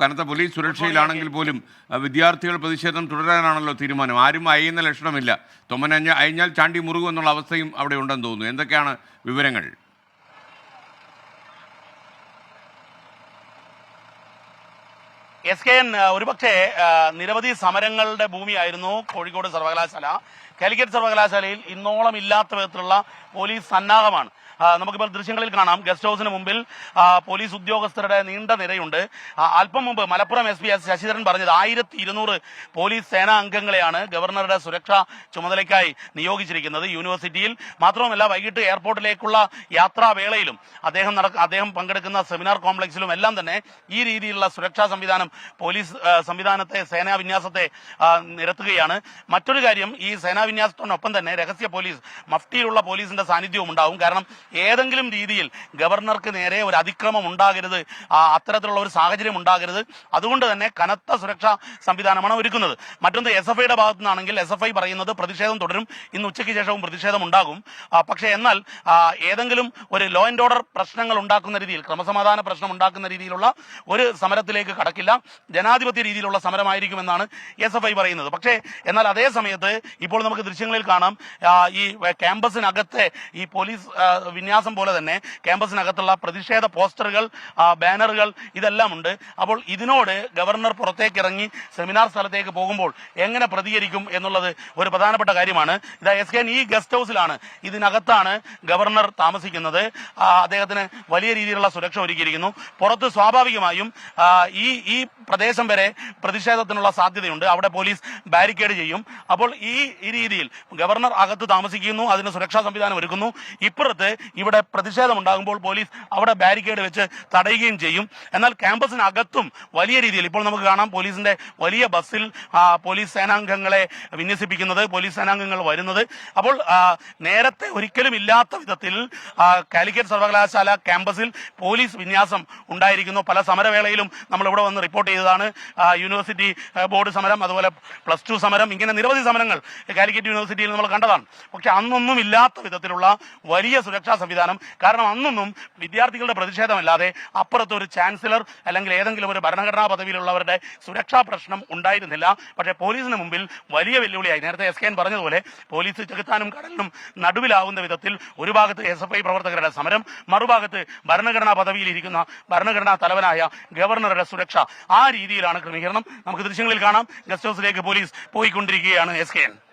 കനത്ത പോലീസ് സുരക്ഷയിലാണെങ്കിൽ പോലും വിദ്യാർത്ഥികൾ പ്രതിഷേധം തുടരാനാണല്ലോ തീരുമാനം. ആരും അയയുന്ന ലക്ഷണമില്ല. തൊമ്മനഞ്ഞ അയഞ്ഞാൽ ചാണ്ടി മുറുകും എന്നുള്ള അവസ്ഥയും അവിടെ ഉണ്ടെന്ന് തോന്നുന്നു. എന്തൊക്കെയാണ് വിവരങ്ങൾ? എസ് കെ എൻ ഒരുപക്ഷെ നിരവധി സമരങ്ങളുടെ ഭൂമിയായിരുന്നു കോഴിക്കോട് സർവകലാശാല. കാലിക്കറ്റ് സർവകലാശാലയിൽ ഇന്നോളം ഇല്ലാത്ത വിധത്തിലുള്ള പോലീസ് സന്നാഹമാണ്. നമുക്കിപ്പോൾ ദൃശ്യങ്ങളിൽ കാണാം. ഗസ്റ്റ് ഹൗസിന് മുമ്പിൽ പോലീസ് ഉദ്യോഗസ്ഥരുടെ നീണ്ട നിരയുണ്ട്. അല്പം മുമ്പ് Malappuram S P S Sasidharan പറഞ്ഞത് ആയിരത്തി ഇരുന്നൂറ് പോലീസ് സേനാ അംഗങ്ങളെയാണ് ഗവർണറുടെ സുരക്ഷാ ചുമതലയ്ക്കായി നിയോഗിച്ചിരിക്കുന്നത് യൂണിവേഴ്സിറ്റിയിൽ. മാത്രവുമല്ല വൈകിട്ട് എയർപോർട്ടിലേക്കുള്ള യാത്രാവേളയിലും അദ്ദേഹം അദ്ദേഹം പങ്കെടുക്കുന്ന സെമിനാർ കോംപ്ലക്സിലും എല്ലാം തന്നെ ഈ രീതിയിലുള്ള സുരക്ഷാ സംവിധാനം പോലീസ് സംവിധാനത്തെ സേനാ വിന്യാസത്തെ നിരത്തുകയാണ്. മറ്റൊരു കാര്യം ഈ സേനാ വിന്യാസത്തോടൊപ്പം തന്നെ രഹസ്യ പോലീസ് മഫ്റ്റിയിലുള്ള പോലീസിന്റെ സാന്നിധ്യവും ഉണ്ടാവും. കാരണം ഏതെങ്കിലും രീതിയിൽ ഗവർണർക്ക് നേരെ ഒരു അതിക്രമം ഉണ്ടാകരുത് അത്തരത്തിലുള്ള ഒരു സാഹചര്യം ഉണ്ടാകരുത്. അതുകൊണ്ട് തന്നെ കനത്ത സുരക്ഷാ സംവിധാനമാണ് ഒരുക്കുന്നത്. മറ്റൊന്ന് എസ് എഫ് ഐയുടെ ഭാഗത്തു നിന്നാണെങ്കിൽ എസ് എഫ് ഐ പറയുന്നത് പ്രതിഷേധം തുടരും. ഇന്ന് ഉച്ചയ്ക്ക് ശേഷവും പ്രതിഷേധം ഉണ്ടാകും. പക്ഷേ എന്നാൽ ഏതെങ്കിലും ഒരു ലോ ആൻഡ് ഓർഡർ പ്രശ്നങ്ങൾ ഉണ്ടാക്കുന്ന രീതിയിൽ ക്രമസമാധാന പ്രശ്നം ഉണ്ടാക്കുന്ന രീതിയിലുള്ള ഒരു സമരത്തിലേക്ക് കടക്കില്ല. ജനാധിപത്യ രീതിയിലുള്ള സമരമായിരിക്കുമെന്നാണ് എസ് എഫ് ഐ പറയുന്നത്. പക്ഷേ എന്നാൽ അതേ സമയത്ത് ഇപ്പോൾ നമുക്ക് ദൃശ്യങ്ങളിൽ കാണാം ഈ ക്യാമ്പസിനകത്തെ ഈ പോലീസ് വിന്യാസം പോലെ തന്നെ ക്യാമ്പസിനകത്തുള്ള പ്രതിഷേധ പോസ്റ്ററുകൾ ബാനറുകൾ ഇതെല്ലാം ഉണ്ട് അപ്പോൾ ഇതിനോട് ഗവർണർ പുറത്തേക്ക് ഇറങ്ങി സെമിനാർ സ്ഥലത്തേക്ക് പോകുമ്പോൾ എങ്ങനെ പ്രതികരിക്കും എന്നുള്ളത് ഒരു പ്രധാനപ്പെട്ട കാര്യമാണ്. ഇതാ എസ് കെ ഈ ഗസ്റ്റ് ഹൗസിലാണ്. ഇതിനകത്താണ് ഗവർണർ താമസിക്കുന്നത്. അദ്ദേഹത്തിന് വലിയ രീതിയിലുള്ള സുരക്ഷ ഒരുക്കിയിരിക്കുന്നു. പുറത്ത് സ്വാഭാവികമായും ഈ ഈ പ്രദേശം വരെ പ്രതിഷേധത്തിനുള്ള സാധ്യതയുണ്ട്. അവിടെ പോലീസ് ബാരിക്കേഡ് ചെയ്യും. അപ്പോൾ ഈ രീതിയിൽ ഗവർണർ അകത്ത് താമസിക്കുന്നു അതിന് സുരക്ഷാ സംവിധാനം ഒരുക്കുന്നു. ഇപ്പുറത്ത് ഇവിടെ പ്രതിഷേധം ഉണ്ടാകുമ്പോൾ പോലീസ് അവിടെ ബാരിക്കേഡ് വെച്ച് തടയുകയും ചെയ്യും. എന്നാൽ ക്യാമ്പസിനകത്തും വലിയ രീതിയിൽ ഇപ്പോൾ നമുക്ക് കാണാം പോലീസിന്റെ വലിയ ബസ്സിൽ പോലീസ് സേനാംഗങ്ങളെ വിന്യസിപ്പിക്കുന്നത് പോലീസ് സേനാംഗങ്ങൾ വരുന്നത്. അപ്പോൾ നേരത്തെ ഒരിക്കലും ഇല്ലാത്ത വിധത്തിൽ കാലിക്കറ്റ് സർവകലാശാല ക്യാമ്പസിൽ പോലീസ് വിന്യാസം ഉണ്ടായിരിക്കുന്നു. പല സമരവേളയിലും നമ്മൾ ഇവിടെ വന്ന് റിപ്പോർട്ട് ചെയ്തതാണ്. യൂണിവേഴ്സിറ്റി ബോർഡ് സമരം അതുപോലെ പ്ലസ് ടു സമരം ഇങ്ങനെ നിരവധി സമരങ്ങൾ കാലിക്കറ്റ് യൂണിവേഴ്സിറ്റിയിൽ നമ്മൾ കണ്ടതാണ്. പക്ഷെ അന്നൊന്നും ഇല്ലാത്ത വിധത്തിലുള്ള വലിയ സുരക്ഷാ സംവിധാനം. കാരണം അന്നൊന്നും വിദ്യാർത്ഥികളുടെ പ്രതിഷേധമല്ലാതെ അപ്പുറത്ത് ഒരു ചാൻസലർ അല്ലെങ്കിൽ ഏതെങ്കിലും ഒരു ഭരണഘടനാ പദവിയിലുള്ളവരുടെ സുരക്ഷാ പ്രശ്നം ഉണ്ടായിരുന്നില്ല. പക്ഷേ പോലീസിന് മുമ്പിൽ വലിയ വെല്ലുവിളിയായി. നേരത്തെ എസ് കെ എൻ പറഞ്ഞതുപോലെ പോലീസ് ചെകുത്താനും കടലിനും നടുവിലാവുന്ന വിധത്തിൽ ഒരു ഭാഗത്ത് എസ് എഫ് ഐ പ്രവർത്തകരുടെ സമരം മറുഭാഗത്ത് ഭരണഘടനാ പദവിയിലിരിക്കുന്ന ഭരണഘടനാ തലവനായ ഗവർണറുടെ സുരക്ഷ. ആ രീതിയിലാണ് ക്രമീകരണം. നമുക്ക് ദൃശ്യങ്ങളിൽ കാണാം. ഗസ്റ്റ് ഹൗസിലേക്ക് പോലീസ് പോയിക്കൊണ്ടിരിക്കുകയാണ്. S K N.